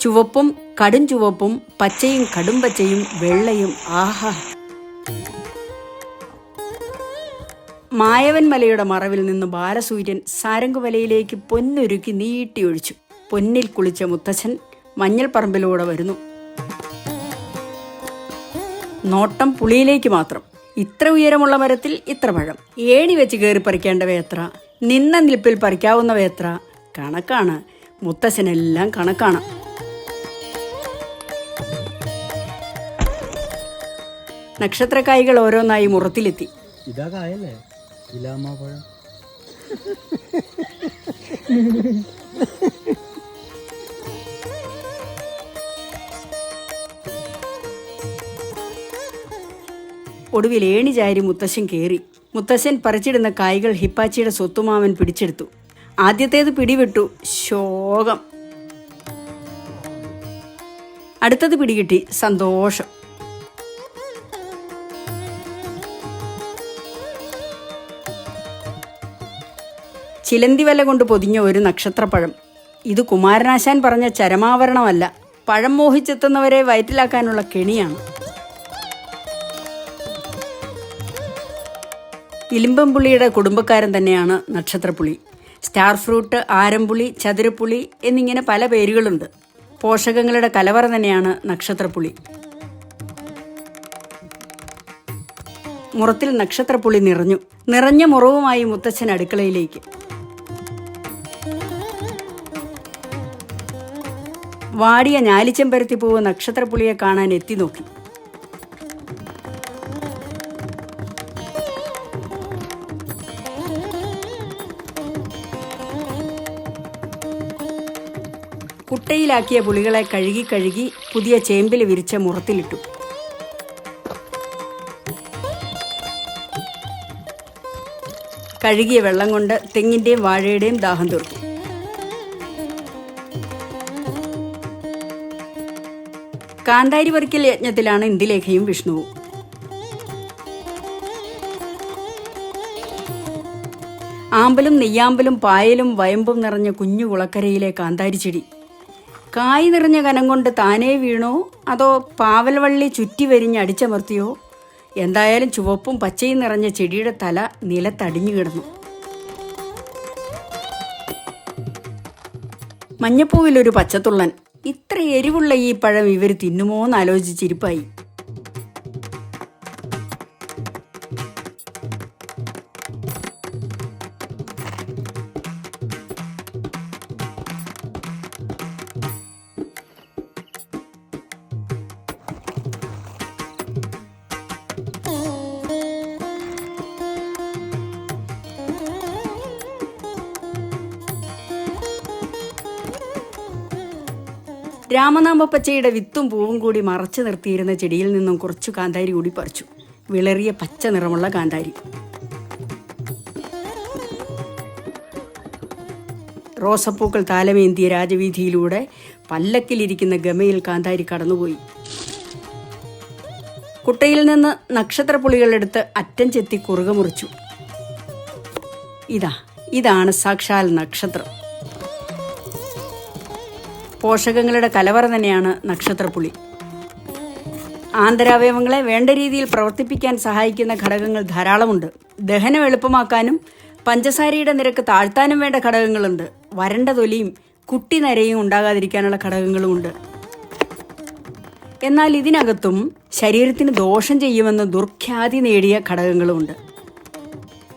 ചുവപ്പും കടും ചുവപ്പും പച്ചയും കടും പച്ചയും വെള്ളയും ആഹാ. മായവൻ മലയുടെ മറവിൽ നിന്ന് ബാലസൂര്യൻ സാരംഗുമലയിലേക്ക് പൊന്നൊരുക്കി നീട്ടിയൊഴിച്ചു പൊന്നിൽ കുളിച്ച മുത്തച്ഛൻ മഞ്ഞൾപ്പറമ്പിലൂടെ വരുന്നു. നോട്ടം പുളിയിലേക്ക് മാത്രം. ഇത്ര ഉയരമുള്ള മരത്തിൽ ഇത്ര പഴം. ഏണി വെച്ച് കയറി പറിക്കേണ്ടവ എത്ര? നിന്ന നിൽപ്പിൽ പറിക്കാവുന്നവ എത്ര? കണക്കാണ്. മുത്തശ്ശനെല്ലാം കണക്കാണ്. നക്ഷത്രക്കായികൾ ഓരോന്നായി മുറത്തിലെത്തി. ഇതാ കായല്ലേ? ഇലാമ ഒടുവിൽ ഏണി ചാരി മുത്തശ്ശൻ കയറി മുത്തശ്ശൻ പറിച്ചിടുന്ന കായ്കൾ ഹിപ്പാച്ചിയുടെ സ്വത്തുമാവൻ പിടിച്ചെടുത്തു. ആദ്യത്തേത് പിടിവിട്ടു. ശോകം. അടുത്തത് പിടികിട്ടി സന്തോഷം. ചിലന്തി വല കൊണ്ട് പൊതിഞ്ഞ ഒരു നക്ഷത്രപ്പഴം. ഇത് കുമാരനാശാൻ പറഞ്ഞ ചരമാവരണമല്ല. പഴം മോഹിച്ചെത്തുന്നവരെ വയറ്റിലാക്കാനുള്ള കെണിയാണ്. ഇലിമ്പംപുള്ളിയുടെ കുടുംബക്കാരൻ തന്നെയാണ് നക്ഷത്രപ്പുളി. സ്റ്റാർ ഫ്രൂട്ട് ആരംപുളി ചതുരപ്പുളി എന്നിങ്ങനെ പല പേരുകളുണ്ട്. പോഷകങ്ങളുടെ കലവറ തന്നെയാണ് നക്ഷത്രപ്പുളി. മുറത്തിൽ നക്ഷത്രപ്പുളി നിറഞ്ഞു. നിറഞ്ഞ മുറവുമായി മുത്തച്ഛൻ അടുക്കളയിലേക്ക്. വാടിയ ഞാലിച്ചെമ്പരത്തി പൂവ് നക്ഷത്രപ്പുളിയെ കാണാൻ എത്തി നോക്കി. കുട്ടയിലാക്കിയ പുളികളെ കഴുകി കഴുകി പുതിയ ചേമ്പിൽ വിരിച്ച മുറത്തിലിട്ടു. കഴുകിയ വെള്ളം കൊണ്ട് തെങ്ങിന്റെയും വാഴയുടെയും ദാഹം തീർത്തു. കാന്താരി പറിക്കൽ യജ്ഞത്തിലാണ് ഇന്ദിലേഖയും വിഷ്ണുവും. ആമ്പലും നെയ്യാമ്പലും പായലും വയമ്പും നിറഞ്ഞ കുഞ്ഞു കുളക്കരയിലെ കാന്താരി ചെടി. കായ് നിറഞ്ഞ കനം കൊണ്ട് താനേ വീണോ? അതോ പാവൽവള്ളി ചുറ്റി വരിഞ്ഞ് അടിച്ചമർത്തിയോ? എന്തായാലും ചുവപ്പും പച്ചയും നിറഞ്ഞ ചെടിയുടെ തല നിലത്തടിഞ്ഞു കിടന്നു. മഞ്ഞപ്പൂവിലൊരു പച്ചത്തുള്ളൻ. ഇത്ര എരിവുള്ള ഈ പഴം ഇവർ തിന്നുമോ എന്ന് ആലോചിച്ചിരിപ്പായി രാമനാമപ്പച്ചയുടെ വിത്തും പൂവും കൂടി മറച്ചു നിർത്തിയിരുന്ന ചെടിയിൽ നിന്നും കുറച്ചു കാന്താരി കൂടി പറിച്ചു. വിളറിയ പച്ച നിറമുള്ള കാന്താരി. റോസപ്പൂക്കൾ താലമേന്തിയ രാജവീതിയിലൂടെ പല്ലക്കിലിരിക്കുന്ന ഗമയിൽ കാന്താരി കടന്നുപോയി. കുട്ടയിൽ നിന്ന് നക്ഷത്രപ്പുളികളെടുത്ത് അറ്റം ചെത്തി കുറുക മുറിച്ചു. ഇതാ ഇതാണ് സാക്ഷാൽ നക്ഷത്രം. പോഷകങ്ങളുടെ കലവറ തന്നെയാണ് നക്ഷത്രപ്പുളി. ആന്തരാവയവങ്ങളെ വേണ്ട രീതിയിൽ പ്രവർത്തിപ്പിക്കാൻ സഹായിക്കുന്ന ഘടകങ്ങൾ ധാരാളമുണ്ട്. ദഹനം എളുപ്പമാക്കാനും പഞ്ചസാരയുടെ നിരക്ക് താഴ്ത്താനും വേണ്ട ഘടകങ്ങളുണ്ട്. വരണ്ട തൊലിയും കുട്ടി നരയും ഉണ്ടാകാതിരിക്കാനുള്ള ഘടകങ്ങളുമുണ്ട്. എന്നാൽ ഇതിനകത്തും ശരീരത്തിന് ദോഷം ചെയ്യുമെന്ന് ദുർഖ്യാതി നേടിയ ഘടകങ്ങളുമുണ്ട്.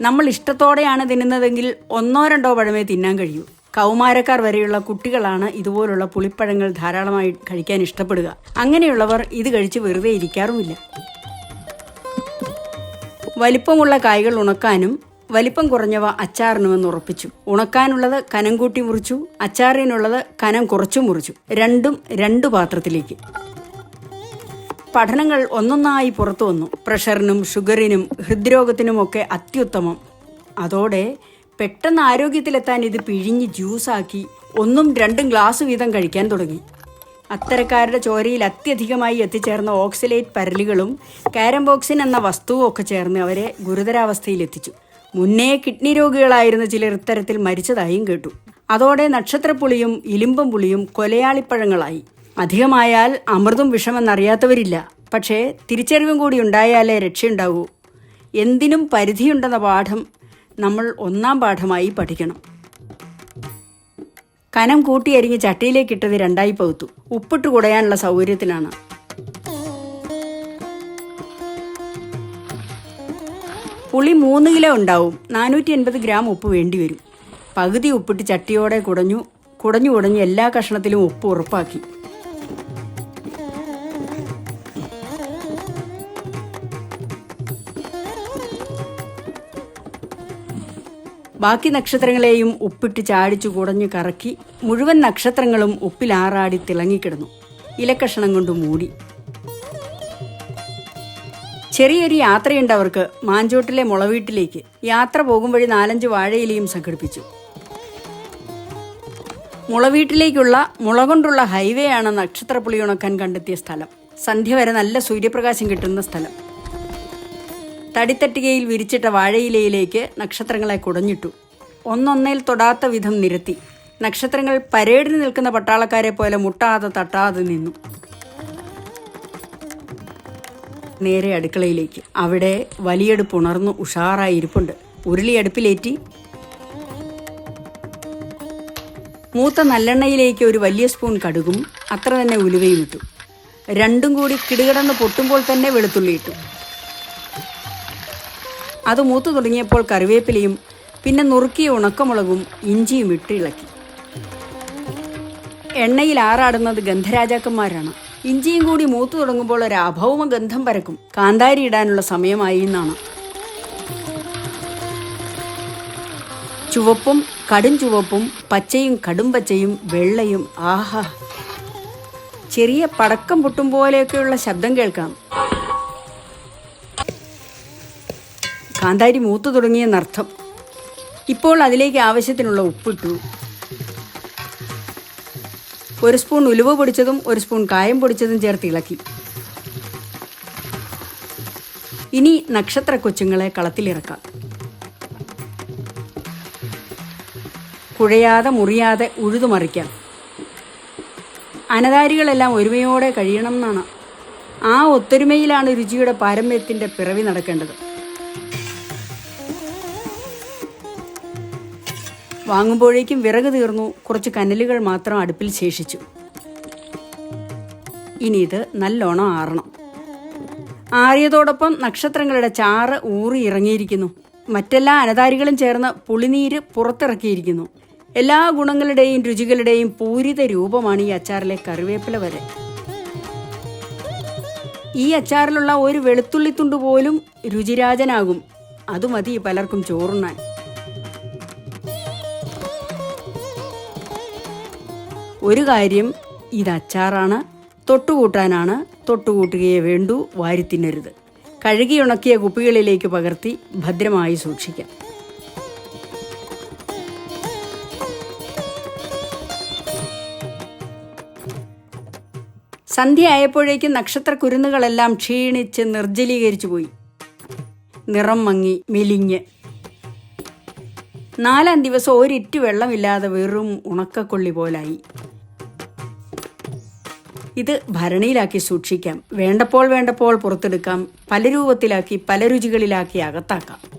നമ്മൾ ഇഷ്ടത്തോടെയാണ് തിന്നുന്നതെങ്കിൽ ഒന്നോ രണ്ടോ പഴമേ തിന്നാൻ കഴിയൂ. കൗമാരക്കാർ വരെയുള്ള കുട്ടികളാണ് ഇതുപോലുള്ള പുളിപ്പഴങ്ങൾ ധാരാളമായി കഴിക്കാൻ ഇഷ്ടപ്പെടുക. അങ്ങനെയുള്ളവർ ഇത് കഴിച്ച് വെറുതെ ഇരിക്കാറുമില്ല. വലിപ്പമുള്ള കായ്കൾ ഉണക്കാനും വലിപ്പം കുറഞ്ഞവ അച്ചാറിനുമെന്ന് ഉറപ്പിച്ചു. ഉണക്കാനുള്ളത് കനം കൂട്ടി മുറിച്ചു അച്ചാറിനുള്ളത് കനം കുറച്ചു മുറിച്ചു. രണ്ടും രണ്ടു പാത്രത്തിലേക്ക്. പഠനങ്ങൾ ഒന്നൊന്നായി പുറത്തു വന്നു. പ്രഷറിനും ഷുഗറിനും ഹൃദ്രോഗത്തിനുമൊക്കെ അത്യുത്തമം. അതോടെ പെട്ടെന്ന് ആരോഗ്യത്തിലെത്താൻ ഇത് പിഴിഞ്ഞ് ജ്യൂസാക്കി ഒന്നും രണ്ടും ഗ്ലാസ് വീതം കഴിക്കാൻ തുടങ്ങി. അത്തരക്കാരുടെ ചോരയിൽ അത്യധികമായി എത്തിച്ചേർന്ന ഓക്സിലേറ്റ് പരലുകളും കാരംബോക്സിൻ എന്ന വസ്തുവും ഒക്കെ ചേർന്ന് അവരെ ഗുരുതരാവസ്ഥയിലെത്തിച്ചു. മുന്നേ കിഡ്നി രോഗികളായിരുന്ന ചിലർ ഇത്തരത്തിൽ മരിച്ചതായും കേട്ടു. അതോടെ നക്ഷത്രപ്പുളിയും ഇലിമ്പം പുളിയും കൊലയാളിപ്പഴങ്ങളായി. അധികമായാൽ അമൃതും വിഷമെന്നറിയാത്തവരില്ല. പക്ഷേ തിരിച്ചറിവും കൂടി ഉണ്ടായാലേ രക്ഷയുണ്ടാകൂ എന്തിനും പരിധിയുണ്ടെന്ന പാഠം നമ്മൾ ഒന്നാം പാഠമായി പഠിക്കണം. കനം കൂട്ടിയരിഞ്ഞ് ചട്ടിയിലേക്ക് ഇട്ടത് രണ്ടായി പകുത്തു. ഉപ്പിട്ട് കുടയാനുള്ള സൗകര്യത്തിനാണ് പുളി മൂന്ന് കിലോ ഉണ്ടാവും. നാനൂറ്റി എൺപത് ഗ്രാം ഉപ്പ് വേണ്ടിവരും പകുതി ഉപ്പിട്ട് ചട്ടിയോടെ കുടഞ്ഞു കുടഞ്ഞു കുടഞ്ഞു എല്ലാ കഷ്ണത്തിലും ഉപ്പ് ഉറപ്പാക്കി. ബാക്കി നക്ഷത്രങ്ങളെയും ഉപ്പിട്ട് ചാടിച്ചു കുടഞ്ഞു കറക്കി മുഴുവൻ നക്ഷത്രങ്ങളും ഉപ്പിലാറാടി തിളങ്ങിക്കിടന്നു. ഇലക്കഷണം കൊണ്ട് മൂടി. ചെറിയൊരു യാത്രയുണ്ടവർക്ക് മാഞ്ചോട്ടിലെ മുളവീട്ടിലേക്ക്. യാത്ര പോകും വഴി നാലഞ്ച് വാഴയിലയും സംഘടിപ്പിച്ചു. മുളവീട്ടിലേക്കുള്ള മുള കൊണ്ടുള്ള ഹൈവേ ആണ് നക്ഷത്രപ്പുളി കണ്ടെത്തിയ സ്ഥലം. സന്ധ്യ വരെ നല്ല സൂര്യപ്രകാശം കിട്ടുന്ന സ്ഥലം. തടിത്തട്ടികയിൽ വിരിച്ചിട്ട വാഴയിലയിലേക്ക് നക്ഷത്രങ്ങളെ കുടഞ്ഞിട്ടു. ഒന്നൊന്നേൽ തൊടാത്ത വിധം നിരത്തി. നക്ഷത്രങ്ങൾ പരേഡിന് നിൽക്കുന്ന പട്ടാളക്കാരെ പോലെ മുട്ടാതെ തട്ടാതെ നിന്നു. നേരെ അടുക്കളയിലേക്ക്. അവിടെ വലിയടുപ്പ് ഉണർന്നു ഉഷാറായി ഇരിപ്പുണ്ട്. ഉരുളി അടുപ്പിലേറ്റി മൂത്ത നല്ലെണ്ണയിലേക്ക് ഒരു വലിയ സ്പൂൺ കടുകും അത്ര തന്നെ ഉലുവയും ഇട്ടു. രണ്ടും കൂടി കിടുകിടന്ന് പൊട്ടുമ്പോൾ തന്നെ വെളുത്തുള്ളി ഇട്ടു. അത് മൂത്തു തുടങ്ങിയപ്പോൾ കറിവേപ്പിലയും പിന്നെ നുറുക്കിയ ഉണക്കമുളകും ഇഞ്ചിയും ഇട്ട് ഇളക്കി എണ്ണയിൽ ആറാടുന്നത് ഗന്ധരാജാക്കന്മാരാണ്. ഇഞ്ചിയും കൂടി മൂത്തു തുടങ്ങുമ്പോൾ ഒരു അഭൗമ ഗന്ധം പരക്കും. കാന്താരി ഇടാനുള്ള സമയമായി എന്നാണ്. ചുവപ്പും കടും ചുവപ്പും പച്ചയും കടും പച്ചയും വെള്ളയും ആഹാ. ചെറിയ പടക്കം പൊട്ടും പോലെയൊക്കെയുള്ള ശബ്ദം കേൾക്കാം. കാന്താരി മൂത്തു തുടങ്ങിയെന്നർത്ഥം. ഇപ്പോൾ അതിലേക്ക് ആവശ്യത്തിനുള്ള ഉപ്പിട്ടു. ഒരു സ്പൂൺ ഉലുവ പൊടിച്ചതും ഒരു സ്പൂൺ കായം പൊടിച്ചതും ചേർത്ത് ഇളക്കി. ഇനി നക്ഷത്ര കൊച്ചുങ്ങളെ കളത്തിലിറക്കാം. കുഴയാതെ മുറിയാതെ ഉഴുതുമറിക്കാം അനതാരികളെല്ലാം ഒരുമയോടെ കഴിയണം എന്നാണ്. ആ ഒത്തൊരുമയിലാണ് രുചിയുടെ പാരമ്പര്യത്തിന്റെ പിറവി നടക്കേണ്ടത്. വാങ്ങുമ്പോഴേക്കും വിറക് തീർന്നു. കുറച്ച് കനലുകൾ മാത്രം അടുപ്പിൽ ശേഷിച്ചു. ഇനി ഇത് നല്ലോണം ആറണം. ആറിയതോടൊപ്പം നക്ഷത്രങ്ങളുടെ ചാറ് ഊറി ഇറങ്ങിയിരിക്കുന്നു. മറ്റെല്ലാ അനതാരികളും ചേർന്ന് പുളിനീര് പുറത്തിറക്കിയിരിക്കുന്നു. എല്ലാ ഗുണങ്ങളുടെയും രുചികളുടെയും പൂരിത രൂപമാണ് ഈ അച്ചാറിലെ കറിവേപ്പില വരെ. ഈ അച്ചാറിലുള്ള ഒരു വെളുത്തുള്ളിത്തുണ്ട് പോലും രുചിരാജനാകും. അത് മതി പലർക്കും ചോറുണ്ണാൻ. ഒരു കാര്യം ഇത് അച്ചാറാണ് തൊട്ടുകൂട്ടാനാണ് തൊട്ടുകൂട്ടുകയേ വേണ്ടു വാരി തിന്നരുത്. കഴുകി ഉണക്കിയ കുപ്പികളിലേക്ക് പകർത്തി ഭദ്രമായി സൂക്ഷിക്കാം. സന്ധ്യ ആയപ്പോഴേക്കും നക്ഷത്ര കുരുന്നുകളെല്ലാം ക്ഷീണിച്ച് നിർജലീകരിച്ചു പോയി. നിറം മങ്ങി മെലിഞ്ഞ്. നാലാം ദിവസം ഒരിറ്റു വെള്ളമില്ലാതെ വെറും ഉണക്കക്കൊള്ളി പോലായി. ഇത് ഭരണിയിലാക്കി സൂക്ഷിക്കാം. വേണ്ടപ്പോൾ വേണ്ടപ്പോൾ പുറത്തെടുക്കാം. പല രൂപത്തിലാക്കി പല രുചികളിലാക്കി അകത്താക്കാം.